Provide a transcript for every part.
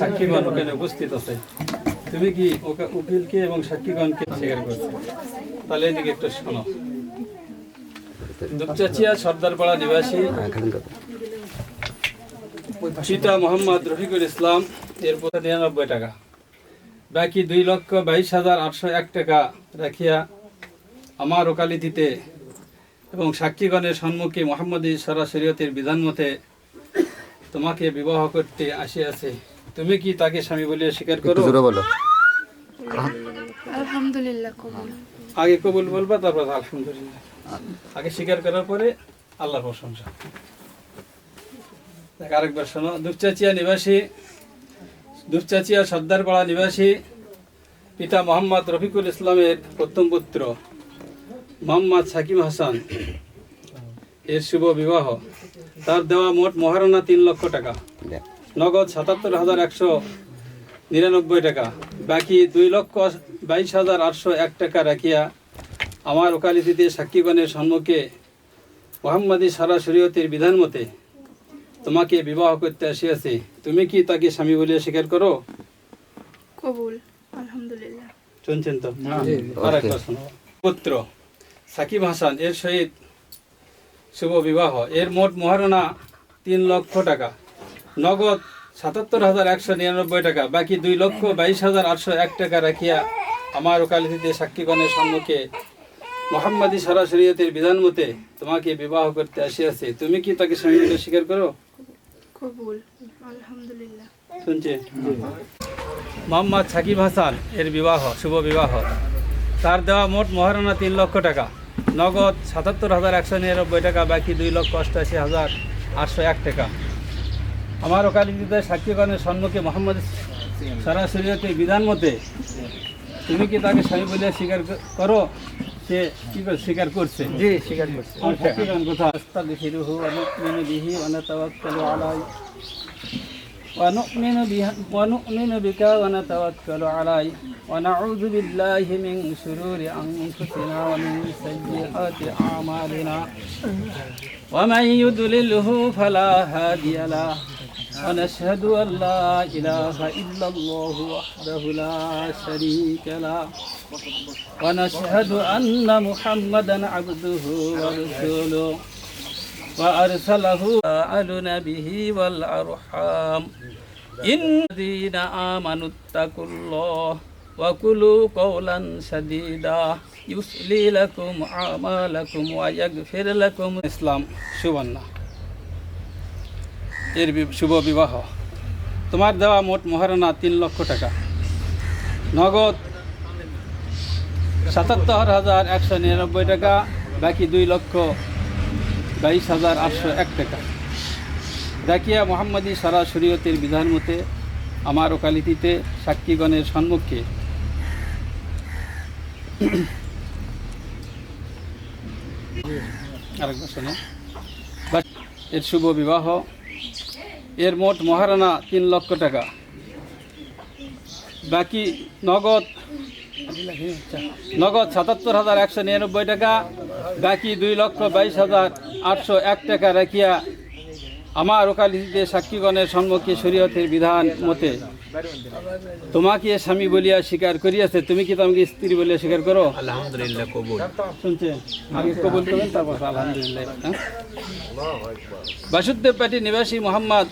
সাক্ষীগণ ওখানে উপস্থিত আছে। তুমি কি উকিলকে এবং সাক্ষীগণকে স্বীকার করছ? তাহলে এদিকে একটু শোনো। দুপচাচিয়া সর্দারপাড়া নিবাসী মোহাম্মদ রফিকুল ইসলাম, এর নিরানব্বই টাকা। বাকি দুই লক্ষ বাইশ হাজার আটশো এক টাকা রাখিয়া আমার ওকালিতিতে এবং সাক্ষীগণের সম্মুখে মোহাম্মদ সরা শরীয়তের বিধান মতে তোমাকে বিবাহ করতে আসিয়াছে। তুমি কি তাকে স্বামী বলিয়া স্বীকার করো? জোরে বলো। আলহামদুলিল্লাহ কবুল। আগে কবুল বলবা তারপর আলহামদুলিল্লাহ। আগে স্বীকার করার পরে আল্লাহর প্রশংসা। দেখ, আরেকবার শোনো। দুপচাচিয়া নিবাসী দুপচাচিয়া সর্দারপাড়া নিবাসী পিতা মোহাম্মদ রফিকুল ইসলামের প্রথম পুত্র মোহাম্মদ সাকিম হাসান এর শুভ বিবাহ। তার দেওয়া মোট মহারণা তিন লক্ষ টাকা। নগদ সাতাত্তর হাজার একশো নিরানব্বই টাকা। বাকি দুই লক্ষ বাইশ হাজার আটশো এক টাকা রাখিয়া আমার ওকালিতিতে সাক্ষীগণের সম্মুখে মোহাম্মদী সারা শরীয়তের বিধান মতে তোমাকে বিবাহ করতে আসিয়াছে। তুমি কি তাকে স্বামী বলিয়া স্বীকার করো? কবুল আলহামদুলিল্লাহ। শুনছেন তো। পুত্র সাকিব হাসান এর সহিত শুভ বিবাহ। এর মোট মহারণা তিন লক্ষ টাকা। নগদ সাতাত্তর হাজার একশো নিরানব্বই টাকা বাকি দুই লক্ষ বাইশ হাজার আটশো এক টাকা রাখিয়া আমার ওকালিতিতে সাক্ষীগণের সম্মুখে মোহাম্মদী সরাসরিয়তের বিধান মতে তোমাকে বিবাহ করতে আসিয়াছে। তুমি কি তাকে স্বামী বলে স্বীকার করো? শুনছে? মোহাম্মদ সাকিব হাসান এর বিবাহ শুভ বিবাহ। তার দেওয়া মোট মহারণা তিন লক্ষ টাকা। নগদ সাতাত্তর হাজার একশো নিরানব্বই টাকা বাকি দুই লক্ষ অষ্টাশি হাজার আটশো এক টাকা। আমার કાલિદીદા সাক্ষীগণের সম্মুখে মোহাম্মদ সরাসরিয়তে বিধান মতে তুমি কি তাকে স্বামী বলে স্বীকার করো? সে কি করে স্বীকার করছে? জি স্বীকার করছে। আমার সাক্ষীগণ কথা আস্তাগফিরুহু ওয়া নুমিনু বিহি ওয়া নাতাওয়াক্কালু আলাইহি ওয়া নুমিনু বিহি ওয়া নুমিনু বিকা ওয়া নাতাওয়াক্কালু আলাইহি ওয়া নাউযু বিল্লাহি ونشهد أن لا إله إلا الله وحده لا شريك له. ونشهد أن محمدا عبده ورسوله. وأرسله على به والأرحام. إن الذين آمنوا اتقوا الله وكلوا قولا سديدا. يسلي لكم أعمالكم ويغفر لكم. إسلام شوانا এর শুভ বিবাহ। তোমার দেওয়া মোট মহারণা তিন লক্ষ টাকা। নগদ সাতাত্তর হাজার একশো নিরানব্বই টাকা, বাকি দুই লক্ষ বাইশ হাজার আটশো এক টাকা। ডাকিয়া মোহাম্মদী সারা শরীয়তের বিধান মতে, আমার ওকালিতিতে সাক্ষীগণের সম্মুখে এর শুভ বিবাহ এর মোট মহারানা তিন লক্ষ টাকা। বাকি নগদ নগদ সাতাত্তর হাজার একশো নিরানব্বই টাকা, বাকি দুই লক্ষ বাইশ হাজার আটশো এক টাকা রাখিয়া আমার ওকালিতে সাক্ষীগণের সম্মুখে শরীয়তের বিধান মতে তোমাকে স্বামী বলিয়া স্বীকার করিয়াছে তুমি কি তোমাকে স্ত্রী বলিয়া স্বীকার করো? আলহামদুলিল্লাহ কবুল। শুনছেন আগে কবুল করবেন তারপর আলহামদুলিল্লাহ হ্যাঁ? বাসুদেব পাটি নিবাসী মোহাম্মদ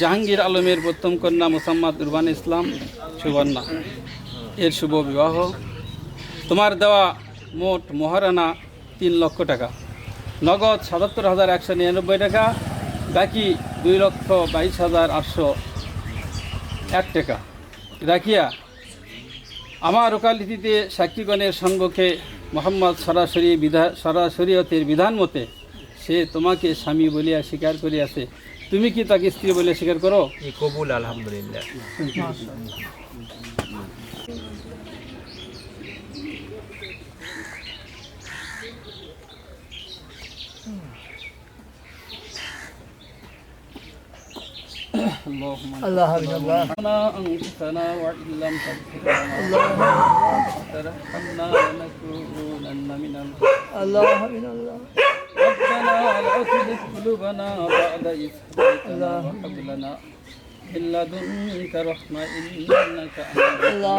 জাহাঙ্গীর আলমের প্রথম কন্যা মোসাম্মদ উরবান ইসলাম সুবর্ণা। এর শুভ বিবাহ। তোমার দেওয়া মোট মহারানা তিন লক্ষ টাকা। নগদ সাতাত্তর হাজার একশো নিরানব্বই টাকা বাকি দুই লক্ষ বাইশ হাজার আটশো এক টাকা। রাখিয়া আমার ওকালিতিতে সাক্ষীগণের সম্মুখে মোহাম্মদ সরাসরি বিধা সরাসরিয়তের বিধান মতে সে তোমাকে স্বামী বলিয়া স্বীকার করিয়াছে। তুমি কি তাকে স্ত্রী বলিয়া স্বীকার করো? কবুল আলহামদুলিল্লাহ। اللهم الله ربنا أنفسنا وإن لم تغفر لنا وترحمنا لنكونن من الله من الله ربنا لا تزغ قلوبنا بعد إذ هديتنا وهب لنا من لدنك رحمة إنك أنت الله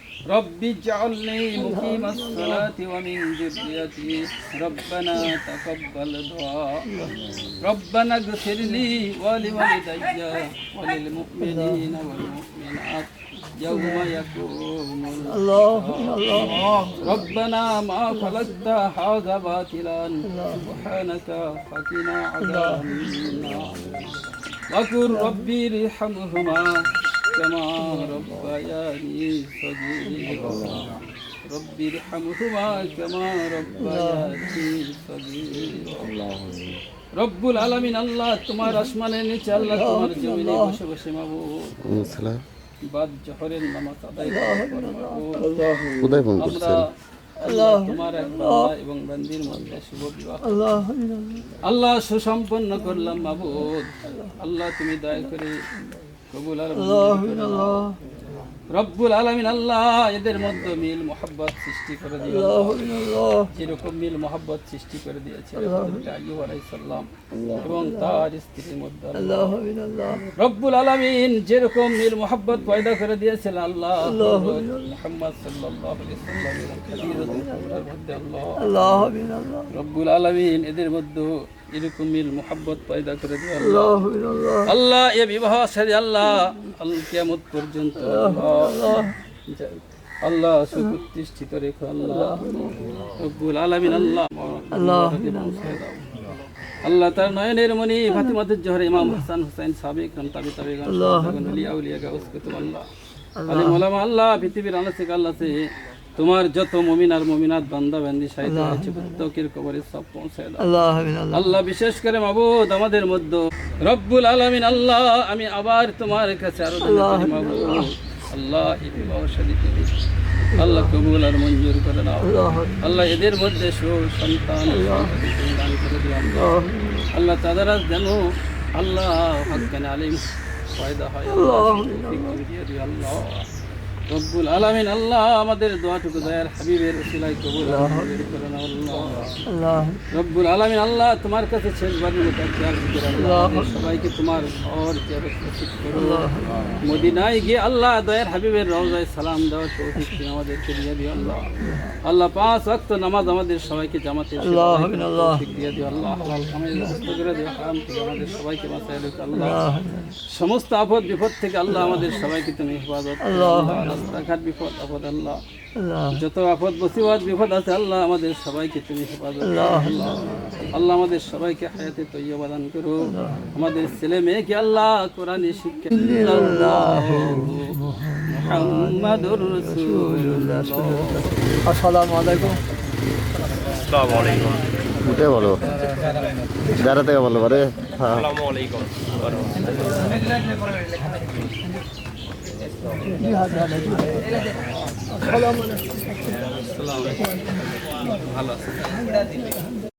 رب اجعلني مقيم الصلاة ومن ذريتي. ربنا تقبل دعاء. ربنا اغفر لي ولوالدي وللمؤمنين والمؤمنات. يوم يقوم الله الله ربنا ما خلقت هذا باطلا. سبحانك فقنا عذاب النار. وقل ربي ارحمهما كما ربياني صغيرا ربي ارحمهما كما ربياني صغيرا রব্বুল আলামিন আল্লাহ তোমার আসমানের নিচে আল্লাহ তোমার জমিনে বসে বসে মাবুদ বাদ জহরের নামাজ আদায় করার পর মাবুদ, কোথায় ফোন আমরা করছেন আল্লাহ তোমার এক বান্দা এবং বান্দির মধ্যে শুভ বিবাহ الله আল্লাহ সুসম্পন্ন করলাম মাবুদ আল্লাহ তুমি দয়া করে রব্বুল আলমিন আল্লাহ এদের মধ্যে মিল মোহাব্বত সৃষ্টি করে দিও যেরকম মিল মোহাব্বত সৃষ্টি করে দিয়েছে এবং তার স্ত্রীর মধ্যে রব্বুল আলমিন যেরকম মিল মোহাব্বত পয়দা করে দিয়েছেন আল্লাহ মোহাম্মদ সাল্লাহ রব্বুল আলমিন এদের মধ্যে এরকম মিল মোহাব্বত পয়দা করে দিও আল্লাহ। আল্লাহ এ বিবাহ সারি আল্লাহ কিয়ামত পর্যন্ত আল্লাহ সুপ্রতিষ্ঠিত রেখো আল্লাহ। রব্বুল আলামিন আল্লাহ। আল্লাহ আল্লাহ তার নয়নের মনি ফাতিমাতুজ জহর ইমাম হাসান হুসাইন সাবেক রাম তাবি তাবি আল্লাহ আলিয়া গাউস কুতুব আল্লাহ। আলিম ওলামা আল্লাহ পৃথিবীর আনাসিক আল্লাহ তোমার যত মমিন আর মমিনাত বান্দা বান্দি সাহিত্য আছে প্রত্যেকের কবরে সব পৌঁছে দাও। আল্লাহ আল্লাহ বিশেষ করে মাবুদ আমাদের মধ্যে। রব্বুল আলামিন আল্লাহ আমি আবার তোমার কাছে আরও আল্লাহ আল্লাহ কবুল আর মঞ্জুর করে দাও আল্লাহ এদের মধ্যে সন্তান করে আল্লাহ তাদারা যেন আল্লাহ হকান আলিম ফায়দা হয়। আল্লাহ রব্বুল আলামিন আল্লাহ আমাদের দোয়াটুকু দয়ার হাবিবের সিলাই কবুল আল্লাহ। রব্বুল আলামিন আল্লাহ তোমার কাছে শেষবার সবাইকে তোমার ঘর মদিনায় গিয়ে আল্লাহ দয়ার হাবিবের রওজায় সালাম দেওয়া তৌফিক আমাদের দিয়ে দিও আল্লাহ। আল্লাহ পাঁচ ওয়াক্ত নামাজ আমাদের সবাইকে জামাতে আল্লাহ দিয়ে দিও আল্লাহ। আমাদের সবাইকে বাঁচায় আল্লাহ। সমস্ত আপদ বিপদ থেকে আল্লাহ আমাদের সবাইকে তুমি হেফাজত আল্লাহ রাখার বিপদ আপদ আল্লাহ। যত আপদ মুসিবত বিপদ আছে আল্লাহ আমাদের সবাইকে তুমি আল্লাহ আমাদের সবাইকে হায়াতে তৈয়বা করো। আমাদের ছেলে মেয়েকে আল্লাহ কোরআনে শিক্ষা আসসালামু আলাইকুম। আসসালামু উঠে বলো। দাঁড়াতে বলো ভালো আছে